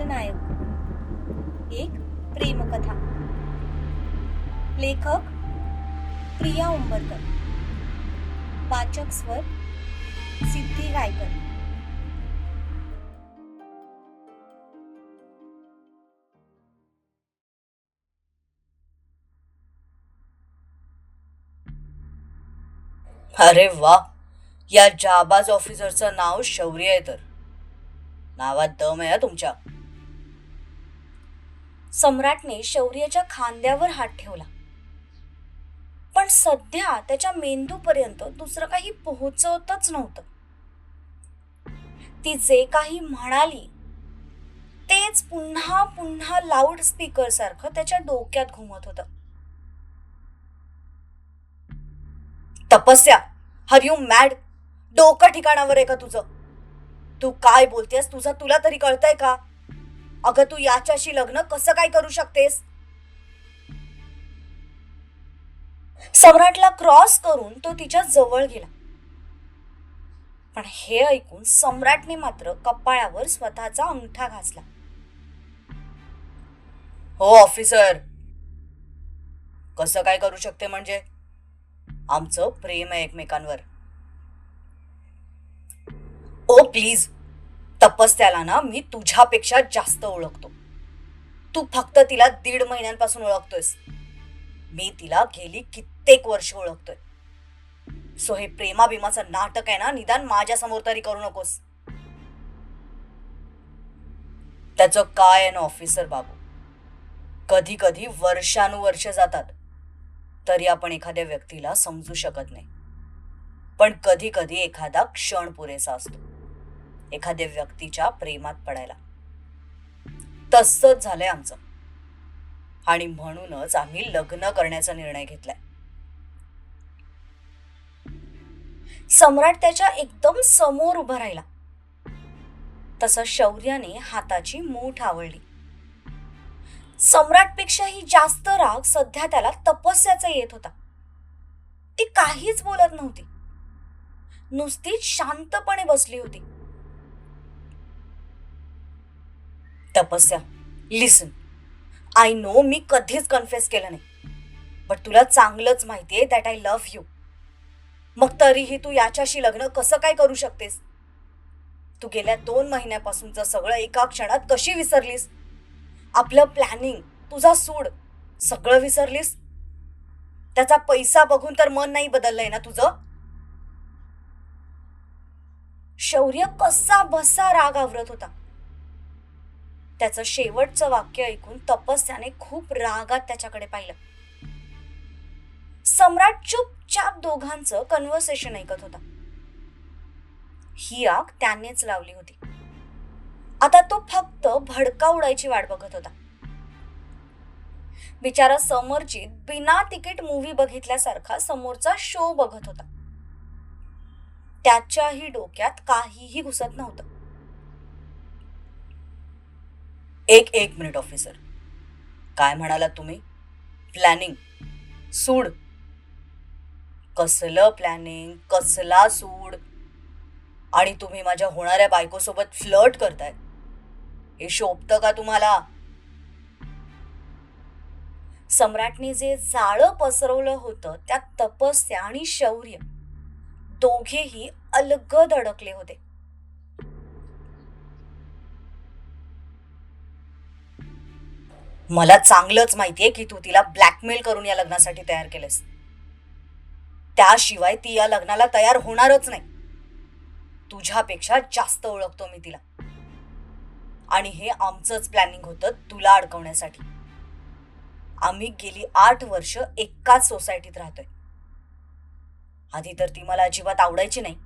खलनायक एक प्रेमकथा. लेखक प्रिया उंबरकर. वाचक स्वर सिद्धी गायकर. अरे वा या जाबाज ऑफिसरचं नाव शौर्य आहे तर. नावात दम आहे तुमच्या. सम्राटने शौर्याच्या खांद्यावर हात ठेवला. पण सध्या त्याच्या मेंदूपर्यंत दुसरं काही पोहोचवतच नव्हतं. ती जे काही म्हणाली तेच पुन्हा पुन्हा लाऊड स्पीकर सारखं त्याच्या डोक्यात घुमत होतं. तपस्या हर यू मॅड डोकं ठिकाणावर आहे का तुझं? तू काय बोलतेस? तुझं तुला तरी कळतंय का? अगं तू याच्याशी लग्न कसं काय करू शकतेस? सम्राटला क्रॉस करून तो तिच्या जवळ गेला. पण हे ऐकून सम्राटने मात्र कपाळावर स्वतःचा अंगठा घासला. हो ऑफिसर कसं काय करू शकते म्हणजे? आमचं प्रेम आहे एकमेकांवर. ओ प्लीज तपस्याला ना मी तुझ्यापेक्षा जास्त ओळखतो. तू फक्त तिला दीड महिन्यांपासून ओळखतोयस. मी तिला गेली कित्येक वर्ष ओळखतोय. सो हे प्रेमाभिमाचं नाटक आहे ना निदान माझ्यासमोर तरी करू नकोस. त्याचं काय आहे ना ऑफिसर बाबू? कधी कधी वर्षानुवर्ष जातात. तरी आपण एखाद्या व्यक्तीला समजू शकत नाही. पण कधी कधी एखादा क्षण पुरेसा असतो. एखाद्या व्यक्तीच्या प्रेमात पडायला. तसंच झालंय आमचं. आणि म्हणूनच आम्ही लग्न करण्याचा निर्णय घेतलाय. सम्राट त्याच्या एकदम समोर उभा राहिला. तसं शौर्याने हाताची मूठ आवडली सम्राटपेक्षाही जास्त राग सध्या त्याला तपस्याचा येत होता. ती काहीच बोलत नव्हती. नुसतीच शांतपणे बसली होती. तपस्या. लिसन आय नो मी कधीच कन्फेस केलं नाही. बट तुला चांगलंच माहितीये दॅट आय लव्ह यू मग तरीही तू याच्याशी लग्न कसं काय करू शकतेस? तू गेल्या दोन महिन्यापासूनचं सगळं एका क्षणात कशी विसरलीस? आपलं प्लॅनिंग तुझा सूड सगळं विसरलीस? त्याचा पैसा बघून तर मन नाही बदललंय ना तुझं? शौर्य कसा बसा राग आवरत होता. त्याचं शेवटचं वाक्य ऐकून तपस्याने खूप रागात त्याच्याकडे पाहिलं. सम्राट चुपचाप दोघांचं कन्व्हर्सेशन ऐकत होता. ही आग त्यानेच लावली होती. आता तो फक्त भडका उडायची वाट बघत होता. बिचारा समरजीत बिना तिकीट मूवी बघितल्यासारखा समोरचा शो बघत होता. त्याच्याही डोक्यात काहीही घुसत नव्हतं. एक एक मिनिट ऑफिसर काय म्हणालात तुम्ही? प्लॅनिंग सूड. कसलं प्लॅनिंग कसला सूड? आणि तुम्ही माझ्या होणाऱ्या बायकोसोबत फ्लर्ट करताय. हे शोभतं का तुम्हाला? सम्राटने जे जाळं पसरवलं होतं त्यात तपस्या आणि शौर्य दोघेही अलगद अडकले होते. मला चांगलंच माहितीये की तू तिला ब्लॅकमेल करून या लग्नासाठी तयार केलंस त्याशिवाय ती या लग्नाला तयार होणारच नाही. तुझ्यापेक्षा जास्त ओळखतो मी तिला. आणि हे आमचंच प्लॅनिंग होतं तुला अडकवण्यासाठी. आम्ही गेली आठ वर्ष एकाच सोसायटीत राहतोय. आधी तर ती मला अजिबात आवडायची नाही.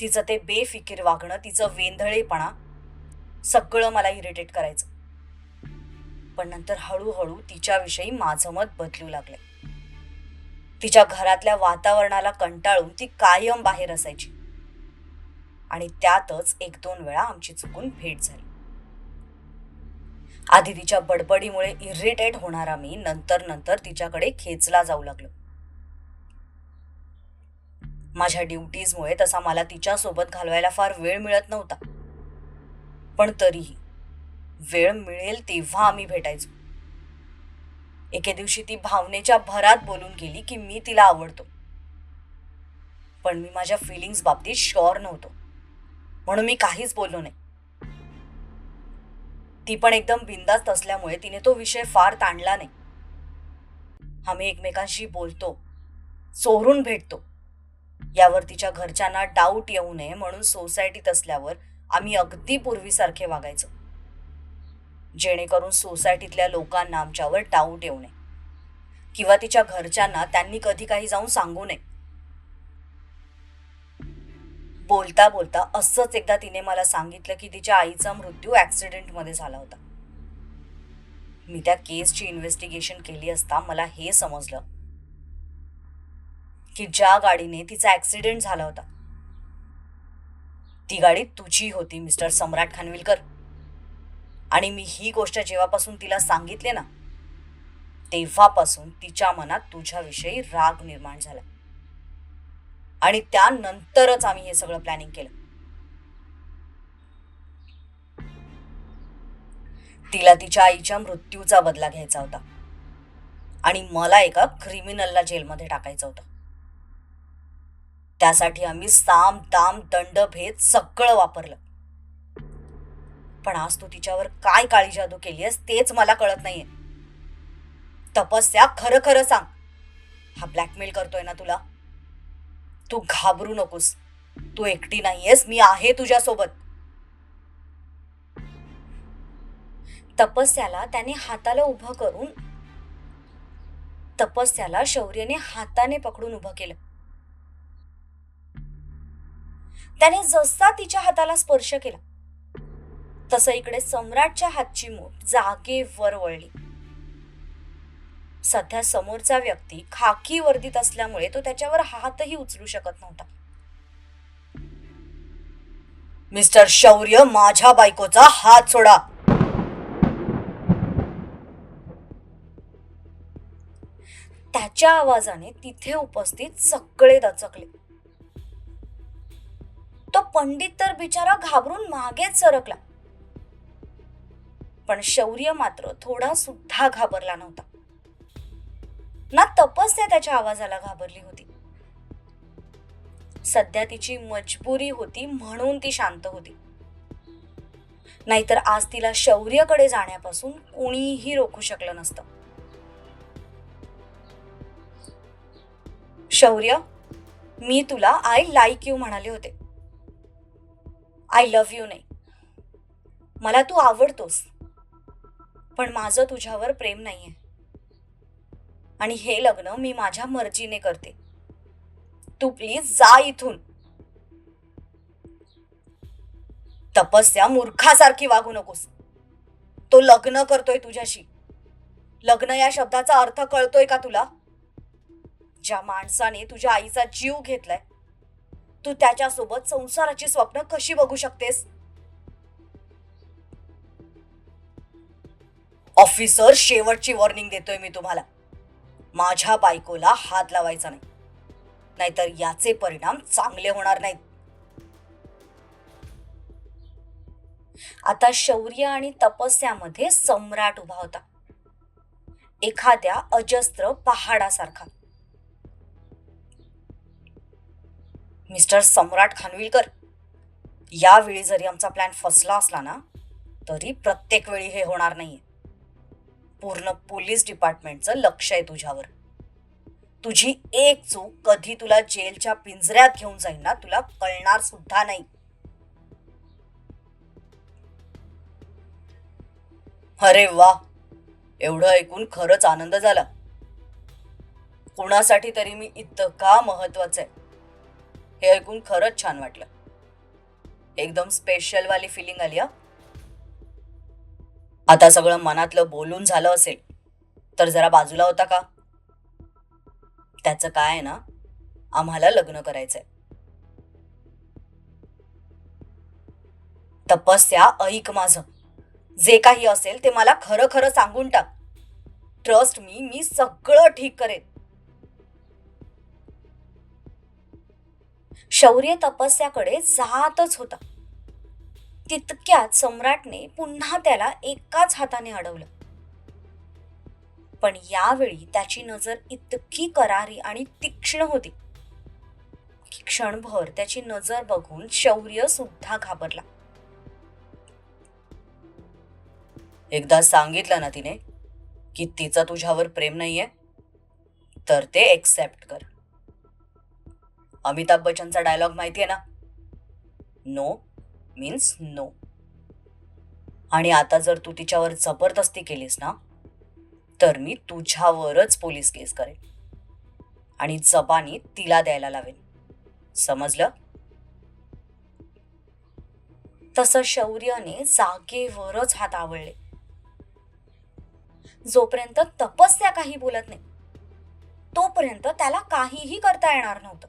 तिचं ते बेफिकीर वागणं तिचं वेंधळेपणा सगळं मला इरिटेट करायचं. पण नंतर हळूहळू तिच्याविषयी माझं मत बदलू लागले. तिच्या घरातल्या वातावरणाला कंटाळून ती कायम बाहेर असायची. आणि त्यातच एक दोन वेळा आमची चुकून भेट झाली. आधी तिच्या बडबडीमुळे इरिटेट होणारा मी नंतर नंतर तिच्याकडे खेचला जाऊ लागलो. माझ्या ड्युटीजमुळे तसा मला तिच्यासोबत घालवायला फार वेळ मिळत नव्हता. पण तरीही वेळ मिळेल तेव्हा आम्ही भेटायचो. एके दिवशी ती भावनेच्या भरात बोलून गेली की मी तिला आवडतो. पण मी माझ्या फिलिंग्स बाबतीत शुअर नव्हतो. म्हणून मी काहीच बोललो नाही. ती पण एकदम बिंदास्त असल्यामुळे तिने तो विषय फार ताणला नाही. आम्ही एकमेकांशी बोलतो चोरून भेटतो. यावर तिच्या घरच्यांना डाऊट येऊ नये म्हणून सोसायटीत असल्यावर आम्ही अगदी पूर्वीसारखे वागायचो. जेणेकरून सोसायटीतल्या लोकांना आमच्यावर डाऊट येऊ नये. किंवा तिच्या घरच्यांना त्यांनी कधी काही जाऊन सांगू नये. बोलता बोलता असंच एकदा तिने मला सांगितलं की तिच्या आईचा मृत्यू ॲक्सिडेंटमध्ये झाला होता. मी त्या केसची इन्व्हेस्टिगेशन केली असता मला हे समजलं की ज्या गाडीने तिचा ॲक्सिडेंट झाला होता ती गाडी तुझी होती मिस्टर सम्राट खानविलकर. आणि मी ही गोष्ट जेव्हापासून तिला सांगितले ना तेव्हापासून तिच्या मनात तुझ्याविषयी राग निर्माण झाला. आणि त्यानंतरच आम्ही हे सगळं प्लॅनिंग केलं. तिला तिच्या आईच्या मृत्यूचा बदला घ्यायचा होता. आणि मला एका क्रिमिनलला जेलमध्ये टाकायचं होतं. त्यासाठी आम्ही साम ताम दंड भेद सगळं वापरलं. पण आज तू तिच्यावर काय काळी जादू केली आहेस तेच मला कळत नाहीये. तपस्या खरं खरं सांग. हा ब्लॅकमेल करतोय ना तुला? तू घाबरू नकोस. तू एकटी नाहीयेस मी आहे तुझ्यासोबत. तपस्याला त्याने हाताला उभं करून तपस्याला शौर्यने हाताने पकडून उभं केलं. त्याने जसा तिच्या हाताला स्पर्श केला तसं इकडे सम्राटच्या हातची मूठ जागेवर वळली. सध्या समोरचा व्यक्ती खाकी वर्दीत असल्यामुळे तो त्याच्यावर हातही उचलू शकत नव्हता. मिस्टर शौर्य माझ्या बायकोचा हात सोडा. त्याच्या आवाजाने तिथे उपस्थित सगळे दचकले. तो पंडित तर बिचारा घाबरून मागेच सरकला. पण शौर्य मात्र थोडा सुद्धा घाबरला नव्हता. ना तपस्या त्याच्या आवाजाला घाबरली होती. सध्या तिची मजबुरी होती म्हणून ती शांत होती. नाहीतर आज तिला शौर्यकडे जाण्यापासून कोणीही रोखू शकलं नसतं. शौर्य मी तुला आय लाईक यू म्हणाले होते. आय लव्ह यू नाही. मला तू आवडतोस. पण माझं तुझ्यावर प्रेम नाहीये. आणि हे लग्न मी माझ्या मर्जीने करते. तू प्लीज जा इथून. तपस्या मूर्खासारखी वागू नकोस. तो लग्न करतोय तुझ्याशी. लग्न या शब्दाचा अर्थ कळतोय का तुला? ज्या माणसाने तुझ्या आईचा जीव घेतलाय तू त्याच्यासोबत संसाराची स्वप्न कशी बघू शकतेस? ऑफिसर शेवटची वॉर्निंग देतोय मी तुम्हाला. माझ्या बायकोला हात लावायचा नाही. नाहीतर याचे परिणाम चांगले होणार नाहीत. आता शौर्य आणि तपस्यामध्ये सम्राट उभा होता. एखाद्या अजस्त्र पहाडासारखा. मिस्टर सम्राट खानविलकर यावेळी जरी आमचा प्लॅन फसला असला ना तरी प्रत्येक वेळी हे होणार नाहीये. पूर्ण पोलीस डिपार्टमेंटचं लक्ष आहे तुझ्यावर. तुझी एक चूक कधी तुला जेलच्या पिंजऱ्यात घेऊन जाईल ना तुला कळणार सुद्धा नाही. अरे वा! एवढं ऐकून खरंच आनंद झाला. कुणासाठी तरी मी इतका महत्वाचं आहे. हे ऐकून खरंच छान वाटलं. एकदम स्पेशल वाली फिलिंग आली हा. आता सगळं मनातलं बोलून झालं असेल तर जरा बाजूला होता का? त्याचं काय आहे ना आम्हाला लग्न करायचंय. तपस्या ऐक माझं. जे काही असेल ते मला खरं खरं सांगून टाक. ट्रस्ट मी मी सगळं ठीक करेन. शौर्य तपस्याकडे जातच होता. तितक्यात सम्राटने पुन्हा त्याला एकाच हाताने अडवलं. पण यावेळी त्याची नजर इतकी करारी आणि तीक्ष्ण होती की क्षणभर त्याची नजर बघून शौर्य सुद्धा घाबरला. एकदा सांगितलं ना तिने की तिचं तुझ्यावर प्रेम नाहीये तर ते एक्सेप्ट कर. अमिताभ बच्चनचा डायलॉग माहितीये ना? नो मीन्स नो आणि आता जर तू तिच्यावर जबरदस्ती केलीस ना तर मी तुझ्यावरच पोलीस केस करेन. आणि जबानी तिला द्यायला लावेन. समजलं? तसं शौर्यने जागेवरच हात आवळले. जोपर्यंत तपस्या काही बोलत नाही तोपर्यंत त्याला काहीही करता येणार नव्हतं.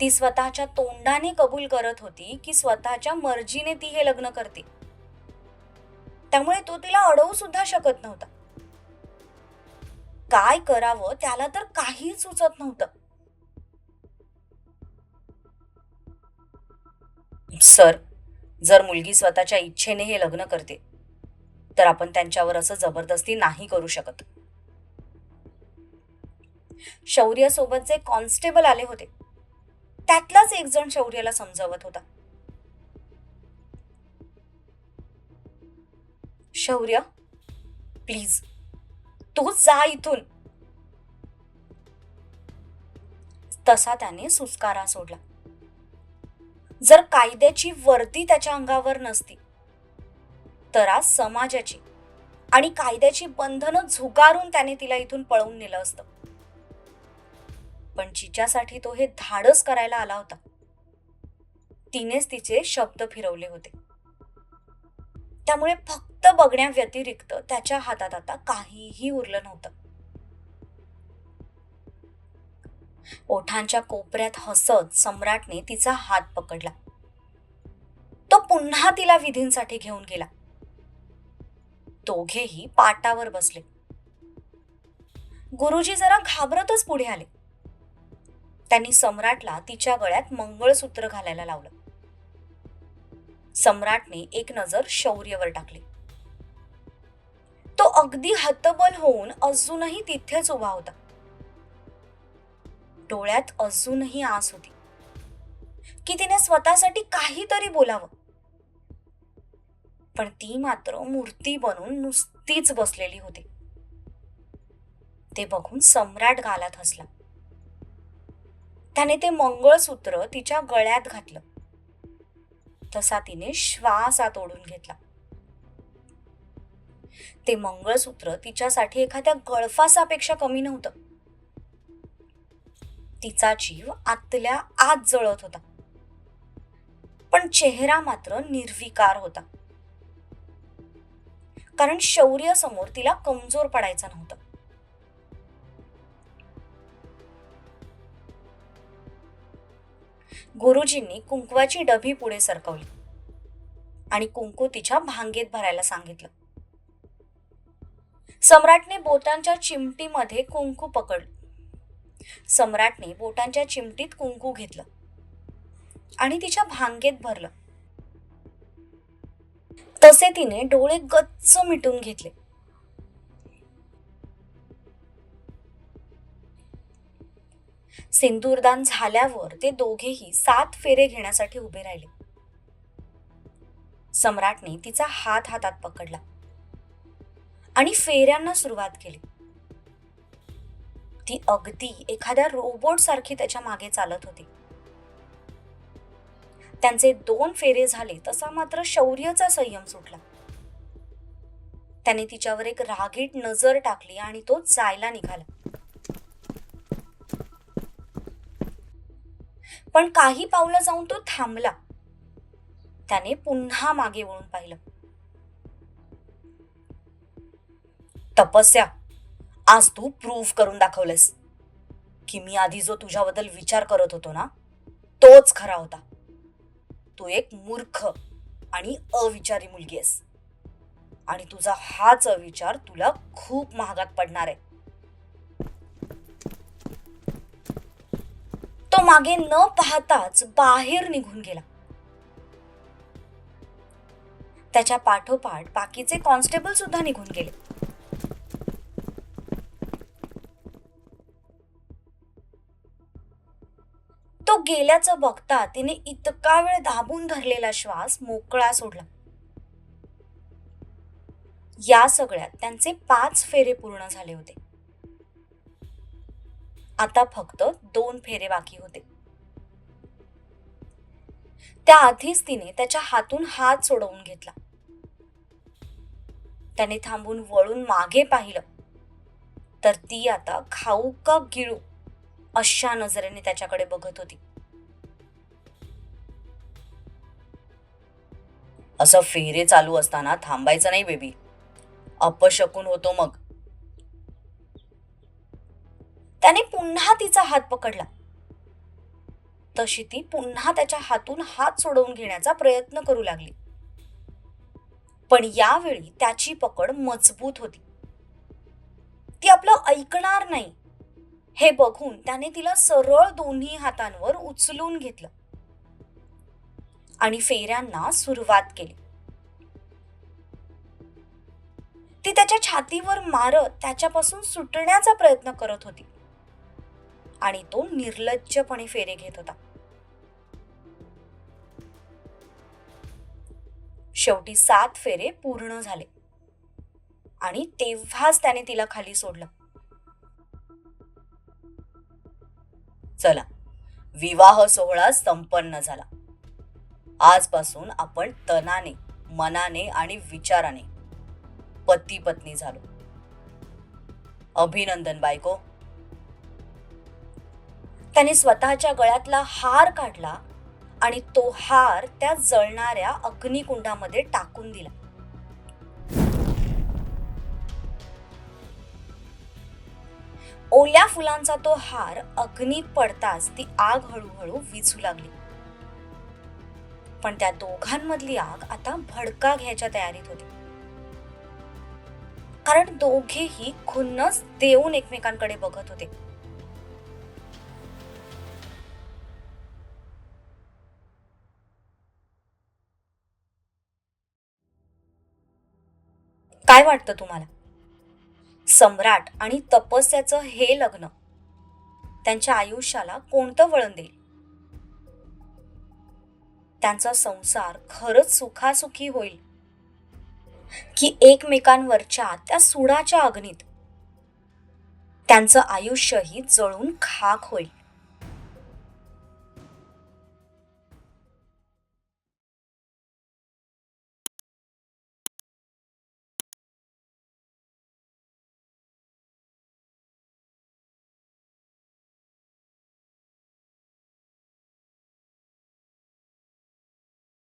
ती स्वतःच्या तोंडाने कबूल करत होती की स्वतःच्या मर्जीने ती हे लग्न करते. त्यामुळे तो तिला अडवू सुद्धा शकत नव्हता. काय करावं त्याला तर काहीच सुचत नव्हतं. सर जर मुलगी स्वतःच्या इच्छेने हे लग्न करते तर आपण त्यांच्यावर असं जबरदस्ती नाही करू शकत. शौर्य जे कॉन्स्टेबल आले होते त्यातलाच एक जण शौर्याला समजावत होता. शौर्य प्लीज तू जा इथून. तसा त्याने सुस्कारा सोडला. जर कायद्याची वर्दी त्याच्या अंगावर नसती तर आज समाजाची आणि कायद्याची बंधनं झुगारून त्याने तिला इथून पळवून नेलं असतं. पण जिच्यासाठी तो हे धाडस करायला आला होता. तिनेच तिचे शब्द फिरवले होते. त्यामुळे फक्त बघण्याव्यतिरिक्त त्याच्या हातात आता काहीही उरलं नव्हतं. ओठांच्या कोपऱ्यात हसत सम्राटने तिचा हात पकडला. तो पुन्हा तिला विधींसाठी घेऊन गेला. दोघेही पाटावर बसले. गुरुजी जरा घाबरतच पुढे आले. त्यांनी सम्राटला तिच्या गळ्यात मंगळसूत्र घालायला लावलं. सम्राटने एक नजर शौर्यवर टाकली. तो अगदी हतबल होऊन अजूनही तिथेच उभा होता. डोळ्यात अजूनही आस होती. की तिने स्वतःसाठी काहीतरी बोलावं. पण ती मात्र मूर्ती बनून नुसतीच बसलेली होती. ते बघून सम्राट गालात हसला. त्याने ते मंगळसूत्र तिच्या गळ्यात घातलं. तसा तिने श्वासात ओढून घेतला. ते मंगळसूत्र तिच्यासाठी एखाद्या गळफासापेक्षा कमी नव्हतं. तिचा जीव आतल्या आत जळत होता. पण चेहरा मात्र निर्विकार होता. कारण शौर्य समोर तिला कमजोर पडायचं नव्हतं. गुरुजींनी कुंकवाची डबी पुढे सरकवली आणि कुंकू तिच्या भांगेत भरायला सांगितलं. सम्राटने बोटांच्या चिमटीमध्ये कुंकू पकडलं. सम्राटने बोटांच्या चिमटीत कुंकू घेतलं आणि तिच्या भांगेत भरलं. तसे तिने डोळे गच्च मिटून घेतले. सिंदूरदान झाल्यावर ते दोघेही सात फेरे घेण्यासाठी उभे राहिले. सम्राटने तिचा हात हातात पकडला आणि फेऱ्यांना सुरुवात केली. ती अगदी एखाद्या रोबोट सारखी त्याच्यामागे चालत होती. त्यांचे दोन फेरे झाले तसा मात्र शौर्यचा संयम सुटला. त्याने तिच्यावर एक रागीट नजर टाकली आणि तो जायला निघाला. पण काही पावलं जाऊन तो थांबला. त्याने पुन्हा मागे वळून पाहिलं. तपस्या आज तू प्रूफ करून दाखवलंस. की मी आधी जो तुझ्याबद्दल विचार करत होतो ना तोच खरा होता. तू एक मूर्ख आणि अविचारी मुलगी आहेस. आणि तुझा हाच अविचार तुला खूप महागात पडणार आहे. मागे न पाहताच बाहेर निघून गेला. त्याच्या पाठोपाठ बाकीचे कॉन्स्टेबल सुद्धा निघून गेले. तो गेल्याचं बघता तिने इतका वेळ दाबून धरलेला श्वास मोकळा सोडला. या सगळ्यात त्यांचे पाच फेरे पूर्ण झाले होते. आता फक्त दोन फेरे बाकी होते. त्याआधीच तिने त्याच्या हातून हात सोडवून घेतला. त्याने थांबून वळून मागे पाहिलं. तर ती आता खाऊ का गिळू अशा नजरेने त्याच्याकडे बघत होती. असं फेरे चालू असताना थांबायचं नाही बेबी. अपशकून होतो मग. त्याने पुन्हा तिचा हात पकडला. तशी ती पुन्हा त्याच्या हातून हात सोडवून घेण्याचा प्रयत्न करू लागली. पण यावेळी त्याची पकड मजबूत होती. ती आपलं ऐकणार नाही. हे बघून त्याने तिला सरळ दोन्ही हातांवर उचलून घेतलं. आणि फेऱ्यांना सुरुवात केली. ती त्याच्या छातीवर मारत त्याच्यापासून सुटण्याचा प्रयत्न करत होती. आणि तो निर्लज्जपणे फेरे घेत होता. शेवटी सात फेरे पूर्ण झाले. आणि तेव्हाच त्याने तिला खाली सोडलं. चला विवाह सोहळा संपन्न झाला. आजपासून आपण तनाने मनाने आणि विचाराने पती पत्नी झालो. अभिनंदन बायको. त्याने स्वतःच्या गळ्यातला हार काढला आणि तो हार त्या जळणाऱ्या अग्निकुंडामध्ये टाकून दिला. ओल्या फुलांचा तो हार अग्नीत पडताच ती आग हळूहळू विझू लागली. पण त्या दोघांमधली आग आता भडका घ्यायच्या तयारीत होती. कारण दोघेही खुन्नस देऊन एकमेकांकडे बघत होते. काय वाटतं तुम्हाला? सम्राट आणि तपस्याचं हे लग्न त्यांच्या आयुष्याला कोणतं वळण देईल? त्यांचा संसार खरंच सुखासुखी होईल की एकमेकांवरच्या त्या सुडाच्या अग्नीत त्यांचं आयुष्यही जळून खाक होईल?